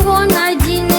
його надійний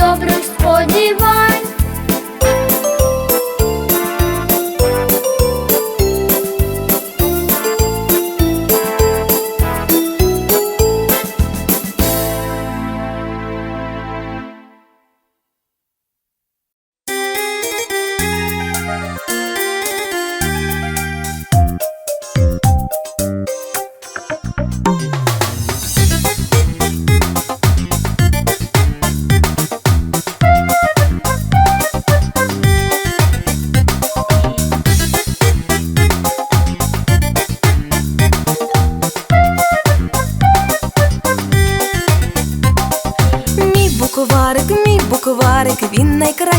книг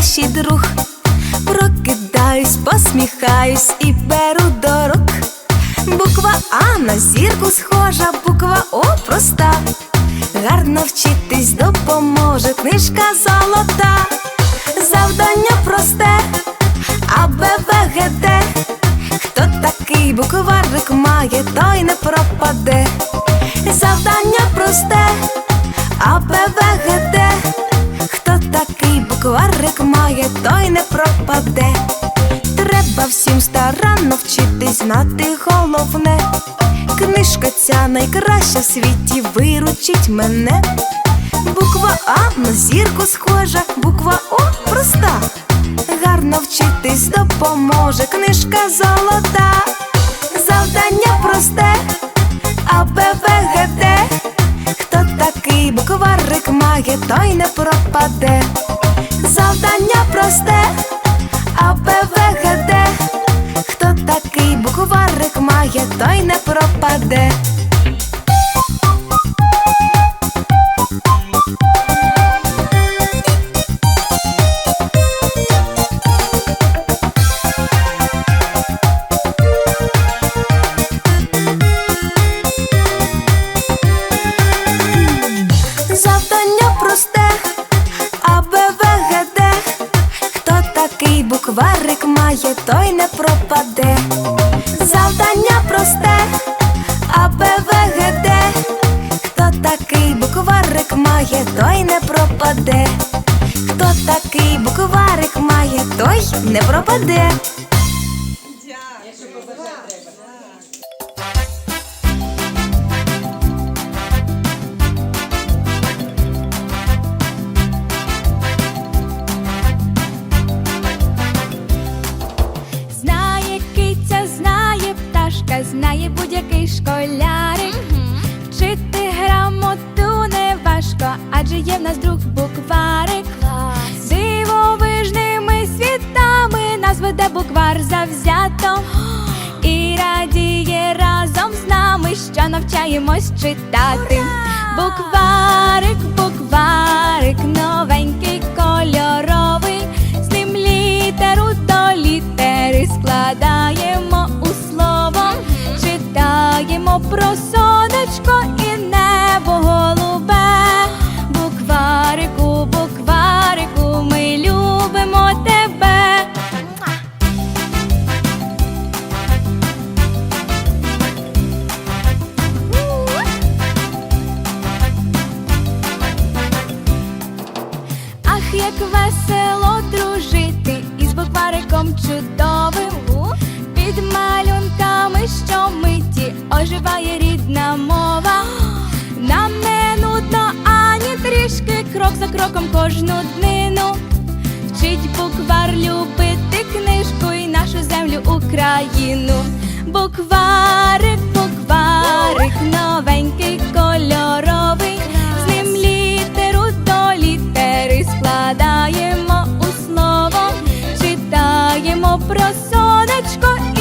він найкращий друг. Прокидаюсь, посміхаюсь і беру до рук. Буква А на зірку схожа, буква О проста. Гарно вчитись допоможе книжка золота. Завдання просте, А, Б, В, Г, Д. Хто такий букварик має, той не пропаде. Завдання просте, такий має, той не пропаде. Треба всім старанно вчитись знати головне. Книжка ця найкраща в світі виручить мене. Буква А на зірку схожа, буква О проста. Гарно вчитись допоможе книжка золота. Завдання просте, букварик той не пропаде. Завдання просте, А, ПВГД. Хто такий букварик має, той не пропаде. Букварик має, той не пропаде. Завдання просте, А, Б, В, Г, Д. Хто такий букварик має, той не пропаде. Хто такий букварик має, той не пропаде. Знає будь-який школярик. Вчити грамоту не важко, адже є в нас друг букварик. Дивовижними світами нас веде буквар завзято. І радіє разом з нами, що навчаємось читати. Букварик, букварик, новенький кольоровий, читаємо про оживає рідна мова, нам не нудно ані трішки крок за кроком кожну днину. Вчить буквар любити книжку і нашу землю Україну. Букварик, букварик, новенький кольоровий, з ним літеру до літери складаємо у слово, читаємо про сонечко.